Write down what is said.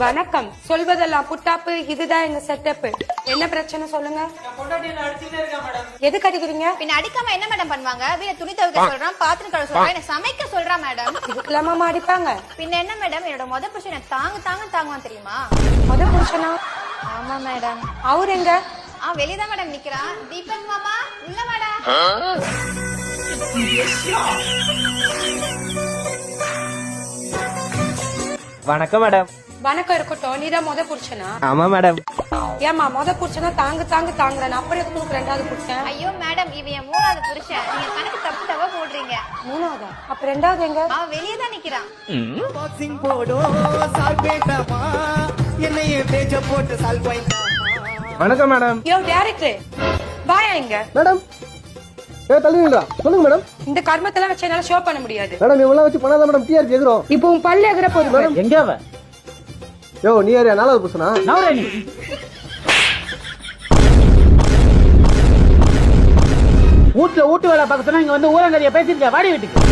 வணக்கம். சொல்வதெல்லாம் புட்டாப்பு இதுதான் எங்க செட்டப் என்ன பிரச்சனை சொல்லுங்க? எதுக்கு அடிக்கிறீங்க? பின்ன அடிக்காம என்ன மேடம் பண்ணுவாங்க? வீட துணி துவைக்க சொல்றான் பாத்திரம் கழுவ சொல்றான் என்ன சமைக்க சொல்றான் மேடம் இதுக்கெல்லாமா அடிப்பாங்க? பின்ன என்ன மேடம் என்னோட முத புருஷன் தாங்க தாங்க தாங்குவான் தெரியுமா? முத புருஷனா? ஆமா மேடம் அவர் எங்க? ஆ வெளியதான் மேடம் நிக்கிறான். தீபக் மாமா உள்ள மேடம் வணக்கம் மேடம். வணக்கம் இருக்கட்டும். நீதான் முத புருஷனா ஆமா மேடம். ஏமா முத புருஷனா தாங்கு தாங்கு தாங்குறேன். அப்புறம் எதுக்கு உனக்கு ரெண்டாவது புருஷன் ஐயோ மேடம் இவன் என் மூணாவது புருஷன் நீங்க கணக்கு தப்பு தப்பா போடுறீங்க. மூணாவதா? அப்ப ரெண்டாவது எங்க? அவன் வெளியே தான் நிக்கிறான். பாக்ஸிங் போடும் சால் பேட்டாமா என்னைய பேச்ச போட்டு சால் பாயிண்டா வணக்கம் மேடம். யோ டேரக்டர் வாயா இங்க. மேடம். ஏ தள்ளுவீங்களா சொல்லுங்க மேடம். இந்த கர்மத்தெல்லாம் வச்சு என்னால ஷோ பண்ண முடியாது. மேடம் இவெல்லாம் வச்சு பண்ணாத மேடம் டிஆர்பி எகிறோம் இப்போ உன் பல்லு எகிற போதும் எங்க அவ? யோ நீ யாரியா நாலாவது புருஷனா? நவரே நீ. வீட்டுல வீட்டு வேலை பார்க்க சொன்னா இங்க வந்து ஊரங்கறிய பேசிருக்க வாடி வீட்டுக்கு.